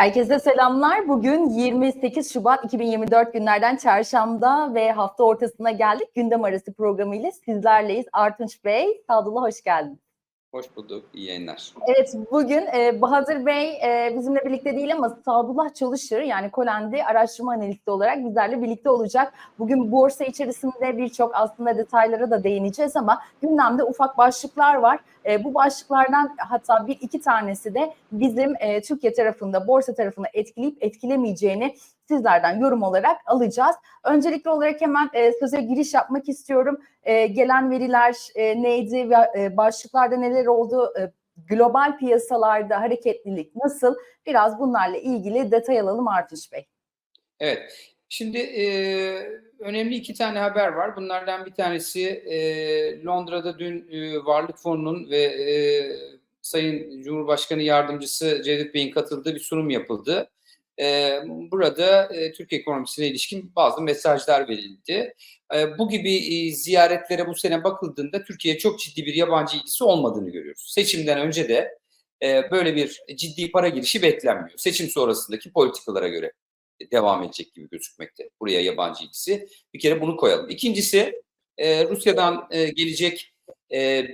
Herkese selamlar. Bugün 28 Şubat 2024 günlerden çarşamba ve hafta ortasına geldik. Gündem arası programıyla sizlerleyiz. Artunç Bey, Sadullah hoş geldiniz. Hoş bulduk, iyi yayınlar. Evet, bugün e, Bahadır Bey e, bizimle birlikte değil ama Sadullah Çalışır yani Kolendi araştırma analisti olarak bizlerle birlikte olacak. Bugün borsa içerisinde birçok aslında detaylara da değineceğiz ama gündemde ufak başlıklar var. E, bu başlıklardan hatta bir iki tanesi de bizim e, Türkiye tarafında, borsa tarafını etkileyip etkilemeyeceğini sizlerden yorum olarak alacağız. Öncelikli olarak hemen e, söze giriş yapmak istiyorum. E, gelen veriler e, neydi ve e, başlıklarda neler oldu? E, global piyasalarda hareketlilik nasıl? Biraz bunlarla ilgili detay alalım Artuş Bey. Evet, şimdi e, önemli iki tane haber var. Bunlardan bir tanesi e, Londra'da dün e, Varlık Fonu'nun ve e, Sayın Cumhurbaşkanı Yardımcısı Cevdet Bey'in katıldığı bir sunum yapıldı. E, burada e, Türkiye ekonomisine ilişkin bazı mesajlar verildi. E, bu gibi e, ziyaretlere bu sene bakıldığında Türkiye'ye çok ciddi bir yabancı ilgisi olmadığını görüyoruz. Seçimden önce de e, böyle bir ciddi para girişi beklenmiyor. Seçim sonrasındaki politikalara göre devam edecek gibi gözükmekte. Buraya yabancı ilgisi. Bir kere bunu koyalım. İkincisi e, Rusya'dan gelecek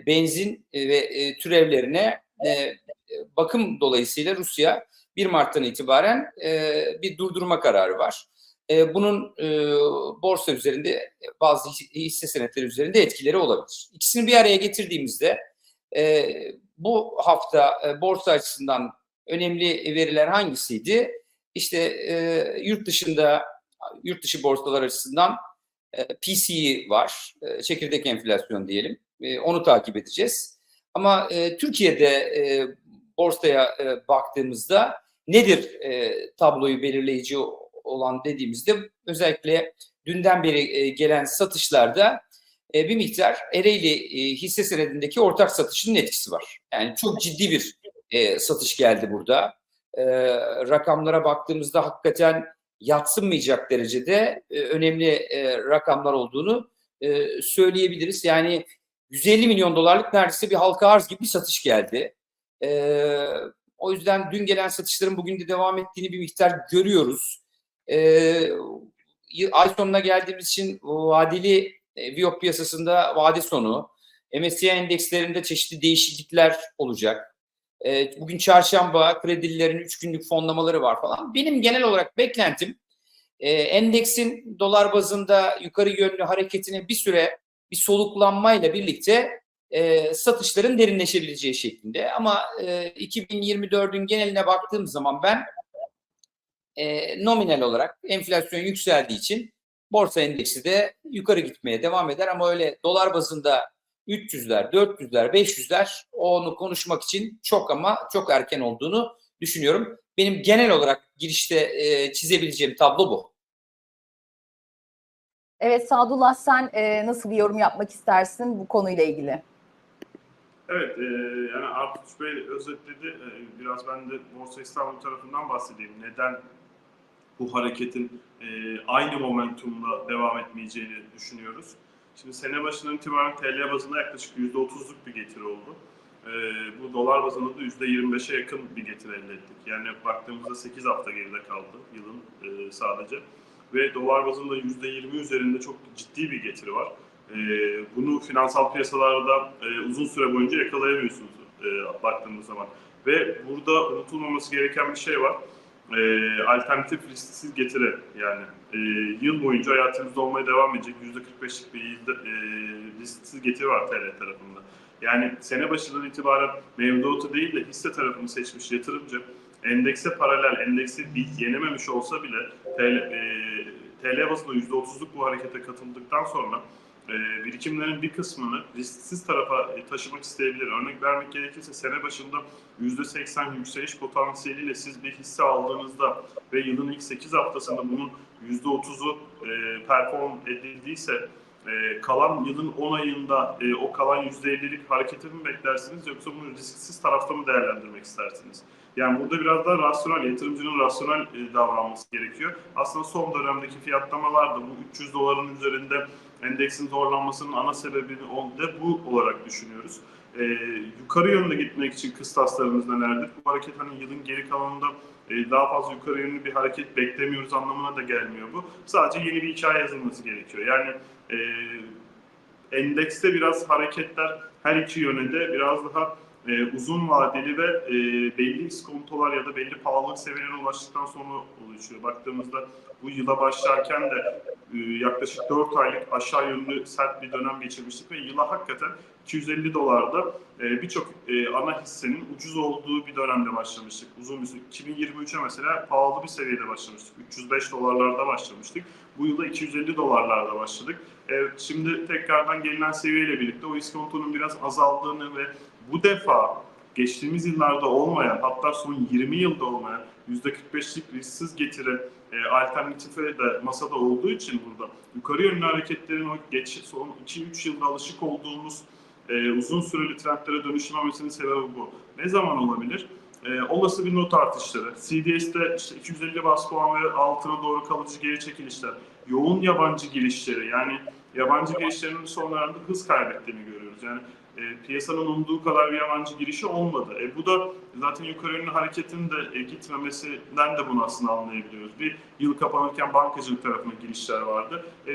benzin ve türevlerine bakım dolayısıyla Rusya 1 Mart'tan itibaren e, bir durdurma kararı var. E, bunun e, borsa üzerinde bazı hisse senetleri üzerinde etkileri olabilir. İkisini bir araya getirdiğimizde e, bu hafta e, borsa açısından önemli veriler hangisiydi? İşte e, yurt dışında yurt dışı borsalar açısından e, PCE var, e, çekirdek enflasyon diyelim. E, onu takip edeceğiz. Ama e, Türkiye'de e, borsaya e, baktığımızda nedir e, tabloyu belirleyici olan dediğimizde özellikle dünden beri e, gelen satışlarda e, bir miktar Ereğli e, hisse senedindeki ortak satışının etkisi var. Yani çok ciddi bir e, satış geldi burada. E, rakamlara baktığımızda hakikaten yatsınmayacak derecede e, önemli e, rakamlar olduğunu e, söyleyebiliriz. Yani 150 milyon dolarlık neredeyse bir halka arz gibi bir satış geldi. E, o yüzden dün gelen satışların bugün de devam ettiğini bir miktar görüyoruz. E, ay sonuna geldiğimiz için vadeli e, Viyop piyasasında vade sonu, MSCI endekslerinde çeşitli değişiklikler olacak. E, bugün çarşamba kredilerin 3 günlük fonlamaları var falan. Benim genel olarak beklentim e, endeksin dolar bazında yukarı yönlü hareketini bir süre bir soluklanmayla birlikte e, satışların derinleşebileceği şeklinde. Ama e, 2024'ün geneline baktığım zaman ben e, nominal olarak enflasyon yükseldiği için borsa endeksi de yukarı gitmeye devam eder ama öyle dolar bazında 300'ler, 400'ler, 500'ler onu konuşmak için çok ama çok erken olduğunu düşünüyorum. Benim genel olarak girişte e, çizebileceğim tablo bu. Evet Sadullah sen e, nasıl bir yorum yapmak istersin bu konuyla ilgili? Evet, e, yani Artuç Bey özetledi. E, biraz ben de Borsa İstanbul tarafından bahsedeyim. Neden bu hareketin e, aynı momentumla devam etmeyeceğini düşünüyoruz. Şimdi sene başından itibaren TL bazında yaklaşık %30'luk bir getiri oldu. E, bu dolar bazında da %25'e yakın bir getiri elde ettik. Yani baktığımızda 8 hafta geride kaldı yılın e, sadece. Ve dolar bazında %20 üzerinde çok ciddi bir getiri var. E, bunu finansal piyasalarda e, uzun süre boyunca yakalayamıyorsunuz e, baktığımız zaman. Ve burada unutulmaması gereken bir şey var e, alternatif risksiz getiri yani e, yıl boyunca hayatınızda olmaya devam edecek %45'lik bir yüzde, e, risksiz getiri var TL tarafında. Yani sene başından itibaren mevduatı değil de hisse tarafını seçmiş yatırımcı endekse paralel, endeksi yenememiş olsa bile TL, e, TL bazında %30'luk bu harekete katıldıktan sonra e, birikimlerin bir kısmını risksiz tarafa e, taşımak isteyebilir. Örnek vermek gerekirse sene başında %80 yükseliş potansiyeliyle siz bir hisse aldığınızda ve yılın ilk 8 haftasında bunun %30'u e, perform edildiyse kalan yılın 10 ayında o kalan %50'lik hareketi mi beklersiniz yoksa bunu risksiz tarafta mı değerlendirmek istersiniz? Yani burada biraz daha rasyonel, yatırımcının rasyonel davranması gerekiyor. Aslında son dönemdeki fiyatlamalarda bu 300 doların üzerinde endeksin zorlanmasının ana sebebini de bu olarak düşünüyoruz. E, yukarı yönde gitmek için kıstaslarımız nelerdir? Bu hareket hani yılın geri kalanında e, daha fazla yukarı yönlü bir hareket beklemiyoruz anlamına da gelmiyor bu. Sadece yeni bir hikaye yazılması gerekiyor. Yani e, endekste biraz hareketler her iki yöne de biraz daha e, uzun vadeli ve e, belli iskontolar ya da belli pahalılık seviyelerine ulaştıktan sonra oluşuyor. Baktığımızda bu yıla başlarken de e, yaklaşık 4 aylık aşağı yönlü sert bir dönem geçirmiştik ve yıla hakikaten 250 dolarda e, birçok e, ana hissenin ucuz olduğu bir dönemde başlamıştık. Uzun bir süre. 2023'e mesela pahalı bir seviyede başlamıştık. 305 dolarlarda başlamıştık. Bu yılda 250 dolarlarda başladık. Evet, şimdi tekrardan gelinen seviyeyle birlikte o iskontonun biraz azaldığını ve bu defa geçtiğimiz yıllarda olmayan hatta son 20 yılda olmayan %45'lik risksiz getiri e, alternatife de masada olduğu için burada yukarı yönlü hareketlerin o geç, son 2-3 yılda alışık olduğumuz e, uzun süreli trendlere dönüşmemesinin sebebi bu. Ne zaman olabilir? E, olası bir not artışları, CDS'de işte 250 bas puan ve altına doğru kalıcı geri çekilişler, yoğun yabancı girişleri yani yabancı girişlerinin sonlarında hız kaybettiğini görüyoruz. Yani e, piyasanın umduğu kadar bir yabancı girişi olmadı. E, bu da zaten yukarı yönlü hareketin de e, gitmemesinden de bunu aslında anlayabiliyoruz. Bir yıl kapanırken bankacılık tarafına girişler vardı. E,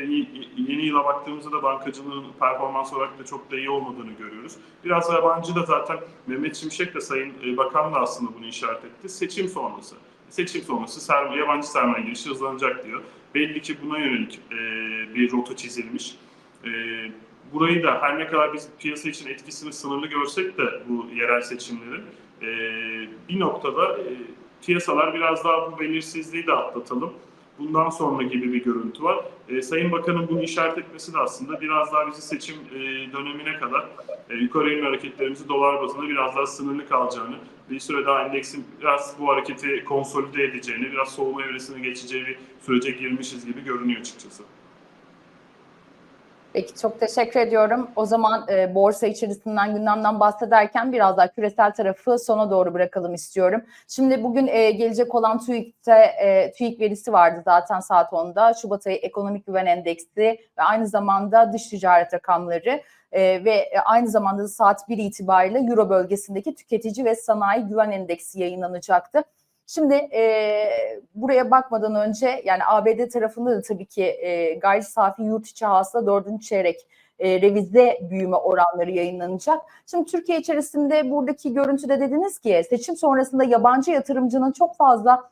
yeni yıla baktığımızda da bankacılığın performans olarak da çok da iyi olmadığını görüyoruz. Biraz yabancı da zaten Mehmet Şimşek de Sayın e, Bakan da aslında bunu işaret etti. Seçim sonrası. Seçim sonrası sermaye, yabancı sermaye girişi hızlanacak diyor. Belli ki buna yönelik e, bir rota çizilmiş. E, burayı da her ne kadar biz piyasa için etkisini sınırlı görsek de bu yerel seçimlerin e, bir noktada e, piyasalar biraz daha bu belirsizliği de atlatalım. Bundan sonra gibi bir görüntü var. E, Sayın Bakan'ın bunu işaret etmesi de aslında biraz daha bizi seçim e, dönemine kadar e, yukarı yönlü hareketlerimizi dolar bazında biraz daha sınırlı kalacağını, bir süre daha endeksin biraz bu hareketi konsolide edeceğini, biraz soğuma evresine geçeceği bir sürece girmişiz gibi görünüyor açıkçası. Peki çok teşekkür ediyorum. O zaman e, borsa içerisinden gündemden bahsederken biraz daha küresel tarafı sona doğru bırakalım istiyorum. Şimdi bugün e, gelecek olan TÜİK'te e, TÜİK verisi vardı zaten saat 10'da. Şubat ayı ekonomik güven endeksi ve aynı zamanda dış ticaret rakamları e, ve aynı zamanda da saat 1 itibariyle Euro bölgesindeki tüketici ve sanayi güven endeksi yayınlanacaktı. Şimdi e, buraya bakmadan önce yani ABD tarafında da tabii ki e, gayri safi yurt içi hasıla dördüncü çeyrek e, revize büyüme oranları yayınlanacak. Şimdi Türkiye içerisinde buradaki görüntüde dediniz ki seçim sonrasında yabancı yatırımcının çok fazla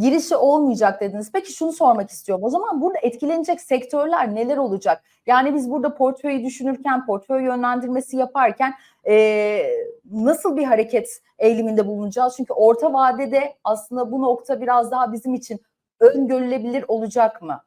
girişi olmayacak dediniz. Peki şunu sormak istiyorum. O zaman burada etkilenecek sektörler neler olacak? Yani biz burada portföyü düşünürken, portföy yönlendirmesi yaparken e, nasıl bir hareket eğiliminde bulunacağız? Çünkü orta vadede aslında bu nokta biraz daha bizim için öngörülebilir olacak mı?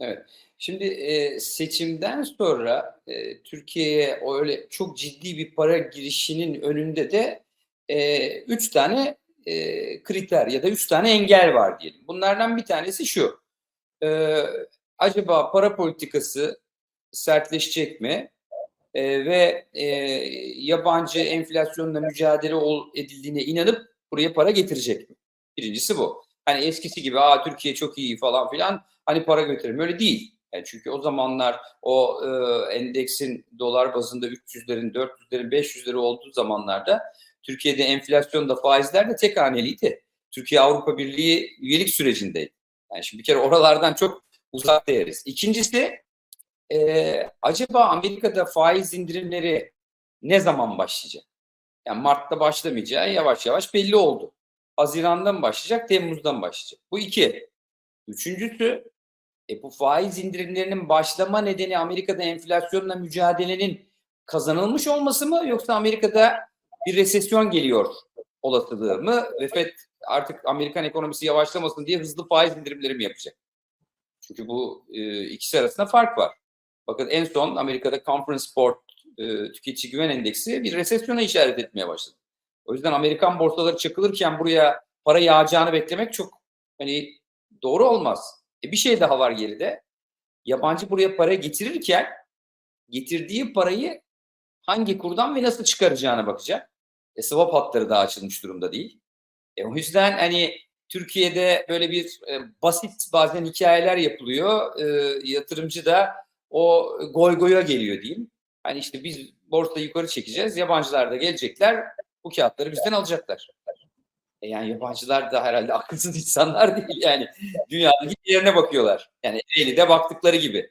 Evet. Şimdi e, seçimden sonra e, Türkiye'ye öyle çok ciddi bir para girişinin önünde de e, üç tane e, kriter ya da üç tane engel var diyelim. Bunlardan bir tanesi şu. E, acaba para politikası sertleşecek mi? E, ve e, yabancı enflasyonla mücadele ol, edildiğine inanıp buraya para getirecek mi? Birincisi bu. Hani eskisi gibi Aa, Türkiye çok iyi falan filan hani para götürelim. Öyle değil. Yani çünkü o zamanlar o e, endeksin dolar bazında 300'lerin, 400'lerin, 500'leri olduğu zamanlarda Türkiye'de enflasyon da faizler de tek haneliydi. Türkiye Avrupa Birliği üyelik sürecindeydi. Yani şimdi bir kere oralardan çok uzak değeriz. İkincisi e, acaba Amerika'da faiz indirimleri ne zaman başlayacak? Yani Mart'ta başlamayacağı yavaş yavaş belli oldu. Haziran'dan başlayacak, Temmuz'dan başlayacak? Bu iki. Üçüncüsü e, bu faiz indirimlerinin başlama nedeni Amerika'da enflasyonla mücadelenin kazanılmış olması mı yoksa Amerika'da bir resesyon geliyor olasılığı mı ve FED artık Amerikan ekonomisi yavaşlamasın diye hızlı faiz indirimleri mi yapacak? Çünkü bu e, ikisi arasında fark var. Bakın en son Amerika'da Conference Board e, tüketici güven endeksi bir resesyona işaret etmeye başladı. O yüzden Amerikan borsaları çakılırken buraya para yağacağını beklemek çok hani doğru olmaz. E bir şey daha var geride. Yabancı buraya para getirirken getirdiği parayı hangi kurdan ve nasıl çıkaracağına bakacak. E, swap hatları daha açılmış durumda değil. E, o yüzden hani Türkiye'de böyle bir e, basit bazen hikayeler yapılıyor. E, yatırımcı da o goy goya geliyor diyeyim. Hani işte biz borsa yukarı çekeceğiz. Yabancılar da gelecekler. Bu kağıtları bizden alacaklar. E yani yabancılar da herhalde akılsız insanlar değil yani. Dünyadaki yerine bakıyorlar. Yani Ereğli'de baktıkları gibi.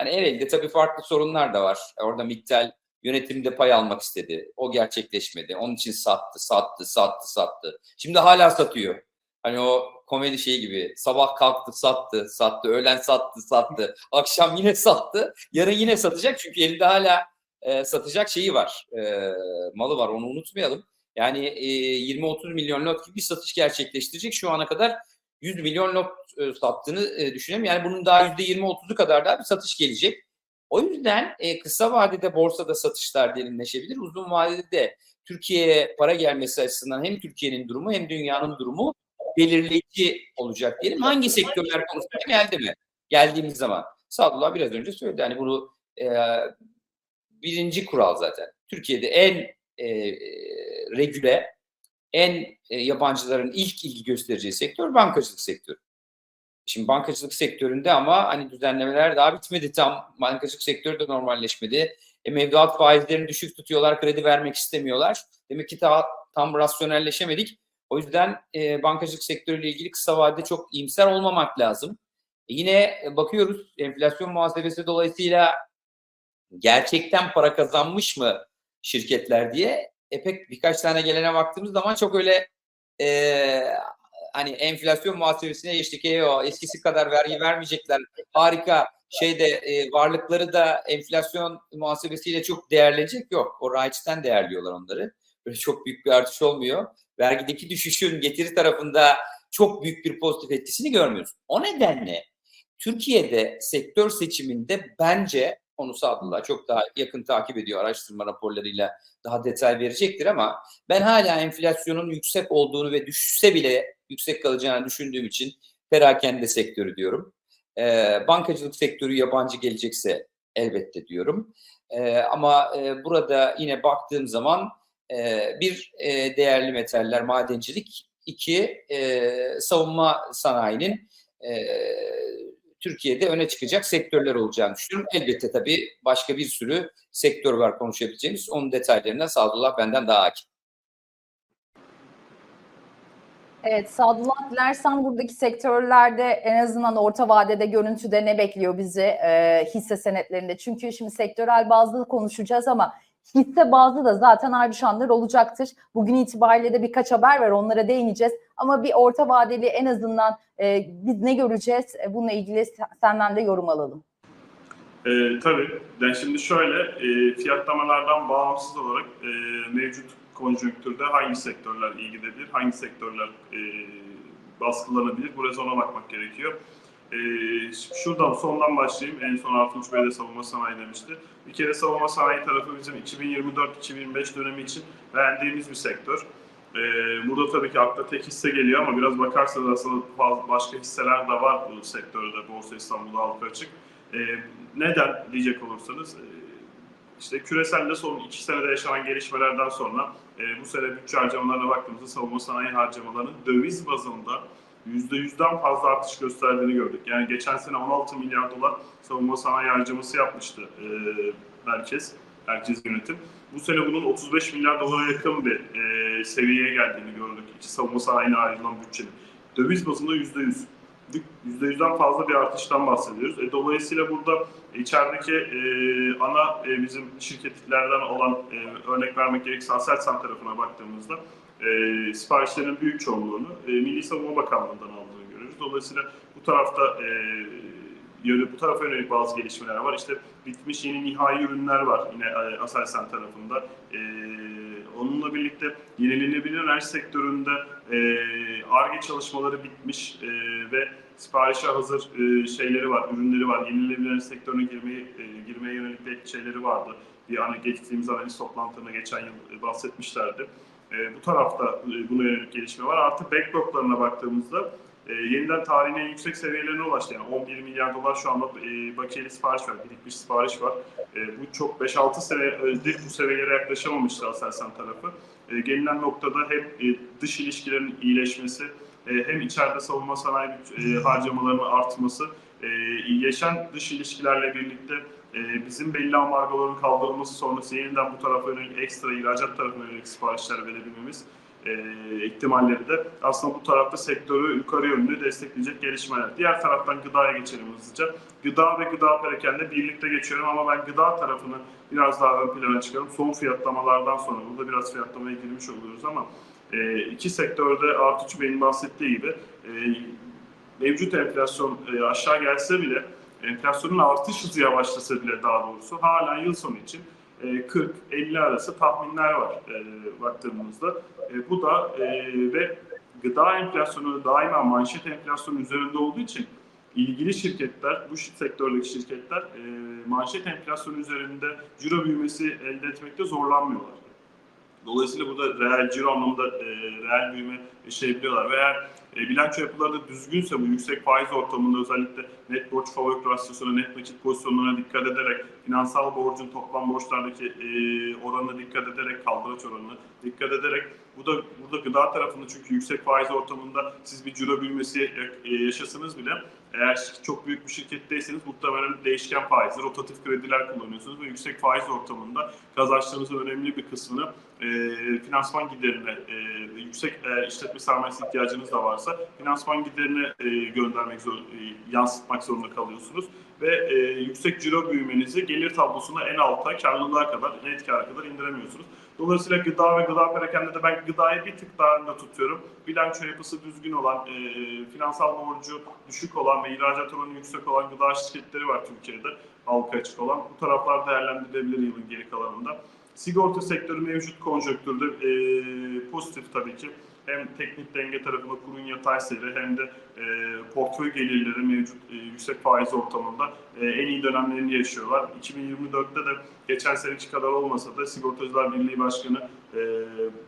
Yani Ereğli'de tabii farklı sorunlar da var. Orada Miktel yönetimde pay almak istedi. O gerçekleşmedi. Onun için sattı, sattı, sattı, sattı. Şimdi hala satıyor. Hani o komedi şeyi gibi sabah kalktı sattı sattı öğlen sattı sattı akşam yine sattı yarın yine satacak çünkü elinde hala e, satacak şeyi var e, malı var onu unutmayalım yani e, 20-30 milyon lot gibi bir satış gerçekleştirecek şu ana kadar 100 milyon lot e, sattığını e, düşünüyorum yani bunun daha %20-30'u kadar daha bir satış gelecek o yüzden e, kısa vadede borsada satışlar derinleşebilir uzun vadede de Türkiye'ye para gelmesi açısından hem Türkiye'nin durumu hem dünyanın durumu belirleyici olacak diyelim. Hangi sektörler konusunda geldi mi? Geldiğimiz zaman. Sadullah biraz önce söyledi. Hani bunu e, birinci kural zaten. Türkiye'de en e, regüle, en e, yabancıların ilk ilgi göstereceği sektör bankacılık sektörü. Şimdi bankacılık sektöründe ama hani düzenlemeler daha bitmedi tam. Bankacılık sektörü de normalleşmedi. E, mevduat faizlerini düşük tutuyorlar, kredi vermek istemiyorlar. Demek ki daha tam rasyonelleşemedik. O yüzden e, bankacılık sektörüyle ilgili kısa vadede çok iyimser olmamak lazım. E, yine bakıyoruz enflasyon muhasebesi dolayısıyla gerçekten para kazanmış mı şirketler diye e, pek birkaç tane gelene baktığımız zaman çok öyle e, hani enflasyon muhasebesine geçtik o eskisi kadar vergi vermeyecekler harika şeyde e, varlıkları da enflasyon muhasebesiyle çok değerlenecek yok. O raiçten değerliyorlar onları. Böyle çok büyük bir artış olmuyor vergideki düşüşün getiri tarafında çok büyük bir pozitif etkisini görmüyoruz. O nedenle Türkiye'de sektör seçiminde bence onu Sadullah çok daha yakın takip ediyor araştırma raporlarıyla daha detay verecektir ama ben hala enflasyonun yüksek olduğunu ve düşse bile yüksek kalacağını düşündüğüm için perakende sektörü diyorum. Ee, bankacılık sektörü yabancı gelecekse elbette diyorum. Ee, ama e, burada yine baktığım zaman bir değerli metaller, madencilik, iki savunma sanayinin Türkiye'de öne çıkacak sektörler olacağını düşünüyorum. Elbette tabii başka bir sürü sektör var konuşabileceğimiz. Onun detaylarına Sadullah benden daha hakim. Evet Sadullah dilersen buradaki sektörlerde en azından orta vadede görüntüde ne bekliyor bizi e, hisse senetlerinde? Çünkü şimdi sektörel bazlı konuşacağız ama hisse bazlı da zaten argümanlar olacaktır. Bugün itibariyle de birkaç haber var onlara değineceğiz. Ama bir orta vadeli en azından e, biz ne göreceğiz e, bununla ilgili senden de yorum alalım. E, tabii. Yani şimdi şöyle e, fiyatlamalardan bağımsız olarak e, mevcut konjonktürde hangi sektörler iyi gidebilir, hangi sektörler e, baskılanabilir buraya ona bakmak gerekiyor. Ee, şuradan sondan başlayayım. En son Artunç Bey de savunma sanayi demişti. Bir kere savunma sanayi tarafı bizim 2024-2025 dönemi için beğendiğimiz bir sektör. Ee, burada tabii ki akla tek hisse geliyor ama biraz bakarsanız aslında başka hisseler de var bu sektörde. Borsa İstanbul'da halka açık. Ee, neden diyecek olursanız e, işte küreselde son iki senede yaşanan gelişmelerden sonra e, bu sene bütçe harcamalarına baktığımızda savunma sanayi harcamalarının döviz bazında %100'den fazla artış gösterdiğini gördük. Yani geçen sene 16 milyar dolar savunma sanayi harcaması yapmıştı e, merkez, merkez yönetim. Bu sene bunun 35 milyar dolara yakın bir e, seviyeye geldiğini gördük. İçi savunma sanayine ayrılan bütçenin. Döviz bazında %100. %100'den fazla bir artıştan bahsediyoruz. E, dolayısıyla burada içerideki e, ana e, bizim şirketlerden olan e, örnek vermek gerekirse Aselsan tarafına baktığımızda e, siparişlerin büyük çoğunluğunu e, Milli Savunma Bakanlığı'ndan aldığını görüyoruz. Dolayısıyla bu tarafta e, yönü, bu tarafa yönelik bazı gelişmeler var. İşte bitmiş yeni nihai ürünler var yine e, Aselsan tarafında. E, onunla birlikte yenilenebilir enerji sektöründe ARGE e, çalışmaları bitmiş e, ve siparişe hazır e, şeyleri var, ürünleri var. Yenilenebilir enerji sektörüne girmeye, e, girmeye yönelik şeyleri vardı. Bir hani geçtiğimiz analiz toplantılarında geçen yıl bahsetmişlerdi. E, bu tarafta e, buna yönelik gelişme var. Artı backloglarına baktığımızda e, yeniden tarihin en yüksek seviyelerine ulaştı. Yani 11 milyar dolar şu anda e, bakiyeli sipariş var, birikmiş sipariş var. E, bu çok 5-6 senedir bu seviyelere yaklaşamamıştı Aselsan tarafı. E, gelinen noktada hem e, dış ilişkilerin iyileşmesi e, hem içeride savunma sanayi e, harcamalarının artması, e, yaşayan dış ilişkilerle birlikte e, bizim belli ambargoların kaldırılması sonrası yeniden bu tarafa yönelik ekstra ihracat tarafına yönelik siparişler verebilmemiz e, ihtimalleri de aslında bu tarafta sektörü yukarı yönlü destekleyecek gelişmeler. Diğer taraftan gıdaya geçelim hızlıca. Gıda ve gıda perakende birlikte geçiyorum ama ben gıda tarafını biraz daha ön plana çıkarım. Son fiyatlamalardan sonra burada biraz fiyatlamaya girmiş oluyoruz ama e, iki sektörde Artuç Bey'in bahsettiği gibi e, mevcut enflasyon e, aşağı gelse bile enflasyonun artış hızı yavaşlasa bile daha doğrusu hala yıl sonu için 40-50 arası tahminler var e, baktığımızda. E, bu da e, ve gıda enflasyonu daima manşet enflasyonu üzerinde olduğu için ilgili şirketler, bu sektördeki şirketler e, manşet enflasyonu üzerinde ciro büyümesi elde etmekte zorlanmıyorlar. Dolayısıyla burada reel ciro anlamında e, reel büyüme yaşayabiliyorlar. Ve eğer e, bilanço yapıları da düzgünse bu yüksek faiz ortamında özellikle net borç fabrik rasyosuna, net nakit pozisyonlarına dikkat ederek, finansal borcun toplam borçlardaki e, oranına dikkat ederek, kaldıraç oranına dikkat ederek bu da burada gıda tarafında çünkü yüksek faiz ortamında siz bir ciro büyümesi e, yaşasınız bile. Eğer çok büyük bir şirketteyseniz muhtemelen değişken faizli, rotatif krediler kullanıyorsunuz ve yüksek faiz ortamında kazançlarınızın önemli bir kısmını e, finansman giderine, e, yüksek e, işletme sermayesi ihtiyacınız da varsa finansman giderine e, göndermek zor, e, yansıtmak zorunda kalıyorsunuz ve e, yüksek ciro büyümenizi gelir tablosuna en alta, karlılığa kadar, net kâra kadar indiremiyorsunuz. Dolayısıyla gıda ve gıda perakende de ben gıdayı bir tık daha önde tutuyorum. Bilanço yapısı düzgün olan, e, finansal borcu düşük olan ve ihracat oranı yüksek olan gıda şirketleri var Türkiye'de halka açık olan. Bu taraflar değerlendirilebilir yılın geri kalanında. Sigorta sektörü mevcut konjonktürde e, pozitif tabii ki. Hem teknik denge tarafında kurun yatay seyri hem de e, portföy gelirleri mevcut e, yüksek faiz ortamında e, en iyi dönemlerini yaşıyorlar. 2024'te de geçen seneki kadar olmasa da Sigortacılar Birliği Başkanı e,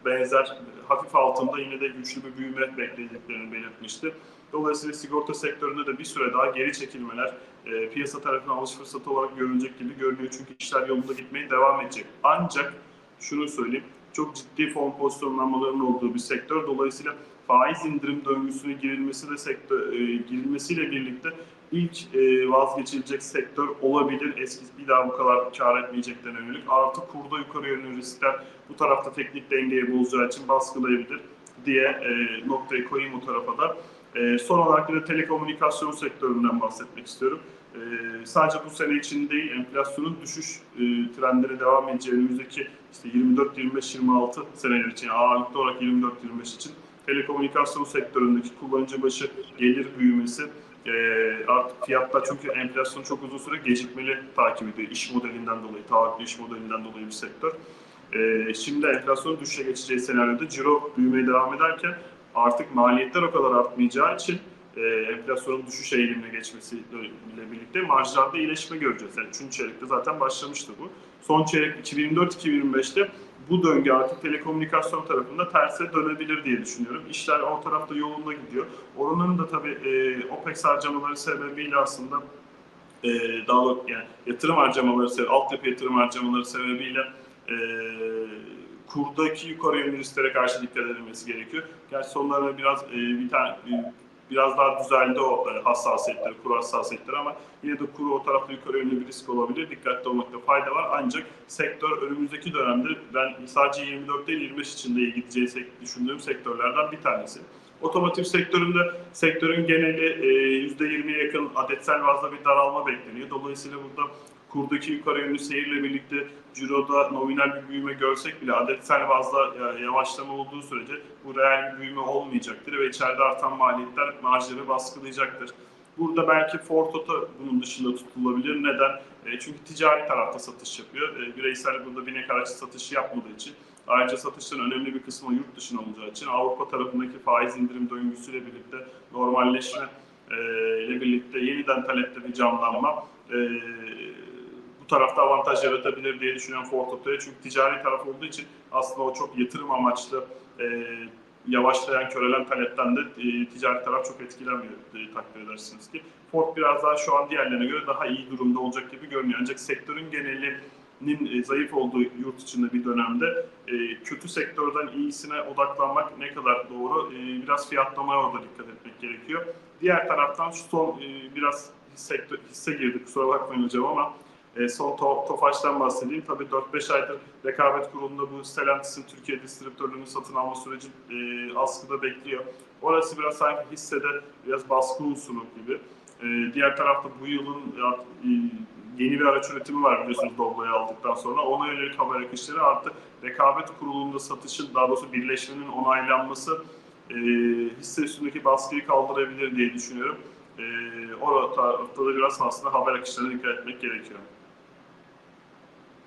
benzer hafif altında yine de güçlü bir büyüme beklediklerini belirtmişti. Dolayısıyla sigorta sektöründe de bir süre daha geri çekilmeler e, piyasa tarafından alış fırsatı olarak görülecek gibi görünüyor. Çünkü işler yolunda gitmeye devam edecek. Ancak şunu söyleyeyim, çok ciddi fon pozisyonlanmalarının olduğu bir sektör. Dolayısıyla faiz indirim döngüsüne girilmesi de sektör, e, girilmesiyle birlikte ilk e, vazgeçilecek sektör olabilir. Eski bir daha bu kadar kar etmeyeceklerine yönelik. Artı kurda yukarı yönlü riskler bu tarafta teknik dengeyi bozacağı için baskılayabilir diye e, noktayı koyayım o tarafa da. E, son olarak da telekomünikasyon sektöründen bahsetmek istiyorum. E, sadece bu sene için değil, enflasyonun düşüş e, trendleri devam edeceği önümüzdeki işte 24, 25, 26 seneler için ağırlıklı olarak 24, 25 için telekomünikasyon sektöründeki kullanıcı başı gelir büyümesi e, artık fiyatlar çünkü enflasyon çok uzun süre gecikmeli takip ediyor iş modelinden dolayı, taahhütlü iş modelinden dolayı bir sektör. E, şimdi enflasyon düşüşe geçeceği senaryoda ciro büyümeye devam ederken artık maliyetler o kadar artmayacağı için e, enflasyonun düşüş eğilimine geçmesiyle birlikte marjlarda iyileşme göreceğiz. Yani üçüncü çeyrekte zaten başlamıştı bu. Son çeyrek 2024-2025'te bu döngü artık telekomünikasyon tarafında terse dönebilir diye düşünüyorum. İşler o tarafta yolunda gidiyor. Oranın da tabii e, OPEX harcamaları sebebiyle aslında e, daha yani yatırım harcamaları sebebiyle, altyapı yatırım harcamaları sebebiyle e, kurdaki yukarı yönlü risklere karşı dikkat edilmesi gerekiyor. Gerçi sonlarına biraz e, bir tane e, biraz daha düzeldi o e, hassasiyetleri, kur hassasiyetleri ama yine de kuru o tarafta yukarı yönlü bir risk olabilir. Dikkatli olmakta fayda var. Ancak sektör önümüzdeki dönemde ben sadece 24 değil 25 içinde iyi gideceği düşündüğüm sektörlerden bir tanesi. Otomotiv sektöründe sektörün geneli e, %20'ye yakın adetsel bazda bir daralma bekleniyor. Dolayısıyla burada kurdaki yukarı yönlü seyirle birlikte ciroda nominal bir büyüme görsek bile adetsel bazda e, yavaşlama olduğu sürece bu reel bir büyüme olmayacaktır ve içeride artan maliyetler marjları baskılayacaktır. Burada belki Ford Auto bunun dışında tutulabilir. Neden? E, çünkü ticari tarafta satış yapıyor. E, bireysel burada binek araç satışı yapmadığı için Ayrıca satışların önemli bir kısmı yurt dışına olacağı için Avrupa tarafındaki faiz indirim döngüsüyle birlikte normalleşme e, ile birlikte yeniden talepte bir canlanma tarafta avantaj yaratabilir diye düşünüyorum Ford Auto'ya. Çünkü ticari taraf olduğu için aslında o çok yatırım amaçlı e, yavaşlayan, körelen talepten de e, ticari taraf çok etkilenmiyor e, takdir edersiniz ki. Ford biraz daha şu an diğerlerine göre daha iyi durumda olacak gibi görünüyor. Ancak sektörün geneli nin e, zayıf olduğu yurt içinde bir dönemde e, kötü sektörden iyisine odaklanmak ne kadar doğru? E, biraz fiyatlamaya orada dikkat etmek gerekiyor. Diğer taraftan şu son e, biraz hisse, hisse girdi kusura bakmayın hocam ama e, son to, Tofaş'tan bahsedeyim. Tabii 4-5 aydır rekabet kurulunda bu Stellantis'in Türkiye distribütörlüğünü satın alma süreci e, askıda bekliyor. Orası biraz sanki hissede biraz baskı unsuru gibi. E, diğer tarafta bu yılın e, yeni bir araç üretimi var biliyorsunuz Doblo'yu aldıktan sonra. Ona yönelik haber akışları arttı. Rekabet kurulunda satışın daha doğrusu birleşmenin onaylanması e, hisse üstündeki baskıyı kaldırabilir diye düşünüyorum. E, o tarafta da biraz aslında haber akışlarına dikkat etmek gerekiyor.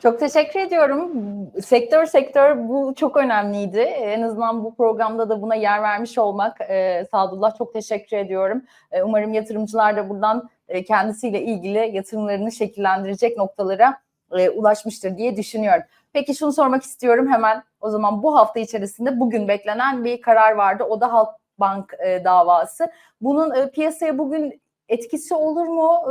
Çok teşekkür ediyorum. Sektör sektör bu çok önemliydi. En azından bu programda da buna yer vermiş olmak e, Sadullah çok teşekkür ediyorum. E, umarım yatırımcılar da buradan e, kendisiyle ilgili yatırımlarını şekillendirecek noktalara ulaşmıştır diye düşünüyorum. Peki şunu sormak istiyorum hemen o zaman bu hafta içerisinde bugün beklenen bir karar vardı. O da Halkbank e, davası. Bunun piyasaya bugün etkisi olur mu?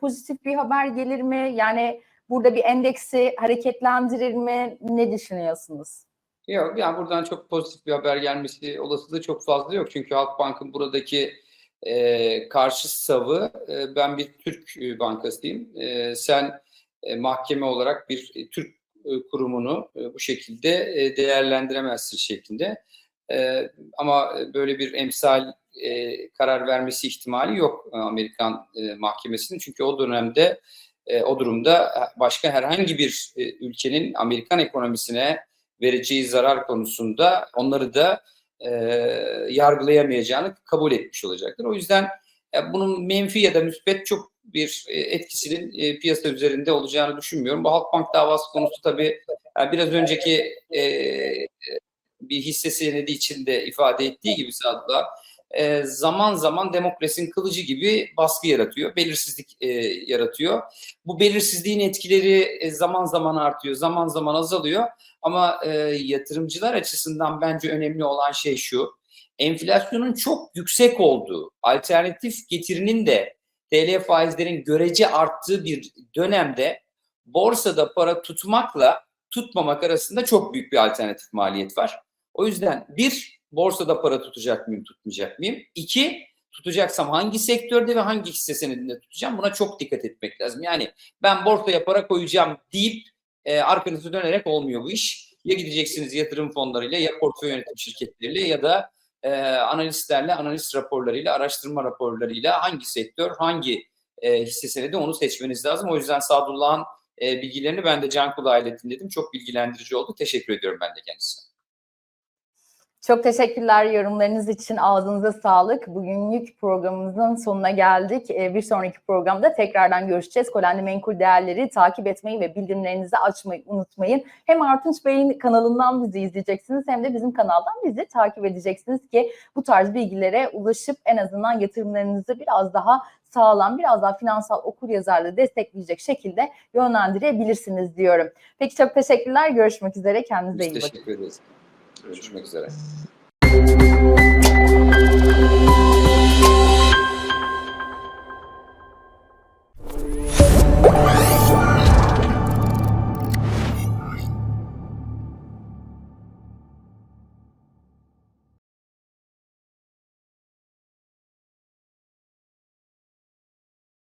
Pozitif bir haber gelir mi? Yani burada bir endeksi hareketlendirir mi? Ne düşünüyorsunuz? Yok yani buradan çok pozitif bir haber gelmesi olasılığı çok fazla yok. Çünkü Halkbank'ın buradaki e, karşı savı e, ben bir Türk e, bankasıyım. E, sen e, mahkeme olarak bir e, Türk e, kurumunu e, bu şekilde e, değerlendiremezsin şeklinde. E, ama böyle bir emsal e, karar vermesi ihtimali yok e, Amerikan e, mahkemesinin. Çünkü o dönemde e, o durumda başka herhangi bir e, ülkenin Amerikan ekonomisine vereceği zarar konusunda onları da e, yargılayamayacağını kabul etmiş olacaktır. O yüzden e, bunun menfi ya da müspet çok bir e, etkisinin e, piyasa üzerinde olacağını düşünmüyorum. Bu Halkbank davası konusu tabii yani biraz önceki e, bir hisse senedi içinde ifade ettiği gibi Sadullah e, zaman zaman demokrasinin kılıcı gibi baskı yaratıyor, belirsizlik e, yaratıyor. Bu belirsizliğin etkileri e, zaman zaman artıyor, zaman zaman azalıyor. Ama yatırımcılar açısından bence önemli olan şey şu, enflasyonun çok yüksek olduğu, alternatif getirinin de TL faizlerin görece arttığı bir dönemde borsada para tutmakla tutmamak arasında çok büyük bir alternatif maliyet var. O yüzden bir, borsada para tutacak mıyım, tutmayacak mıyım? İki, tutacaksam hangi sektörde ve hangi hisse senedinde tutacağım? Buna çok dikkat etmek lazım. Yani ben borsaya para koyacağım deyip e, arkanızı dönerek olmuyor bu iş. Ya gideceksiniz yatırım fonlarıyla ya portföy yönetim şirketleriyle ya da e, analistlerle, analist raporlarıyla, araştırma raporlarıyla hangi sektör, hangi e, hisse senedi onu seçmeniz lazım. O yüzden Sadullah'ın e, bilgilerini ben de can kulağıyla dinledim. Çok bilgilendirici oldu. Teşekkür ediyorum ben de kendisine. Çok teşekkürler yorumlarınız için. Ağzınıza sağlık. Bugünlük programımızın sonuna geldik. Ee, Bir sonraki programda tekrardan görüşeceğiz. Kolendi Menkul Değerleri takip etmeyi ve bildirimlerinizi açmayı unutmayın. Hem Artunç Bey'in kanalından bizi izleyeceksiniz hem de bizim kanaldan bizi takip edeceksiniz ki bu tarz bilgilere ulaşıp en azından yatırımlarınızı biraz daha sağlam, biraz daha finansal okur yazarlığı destekleyecek şekilde yönlendirebilirsiniz diyorum. Peki çok teşekkürler. Görüşmek üzere. Kendinize iyi Biz bakın. teşekkür ederiz. Görüşmek üzere.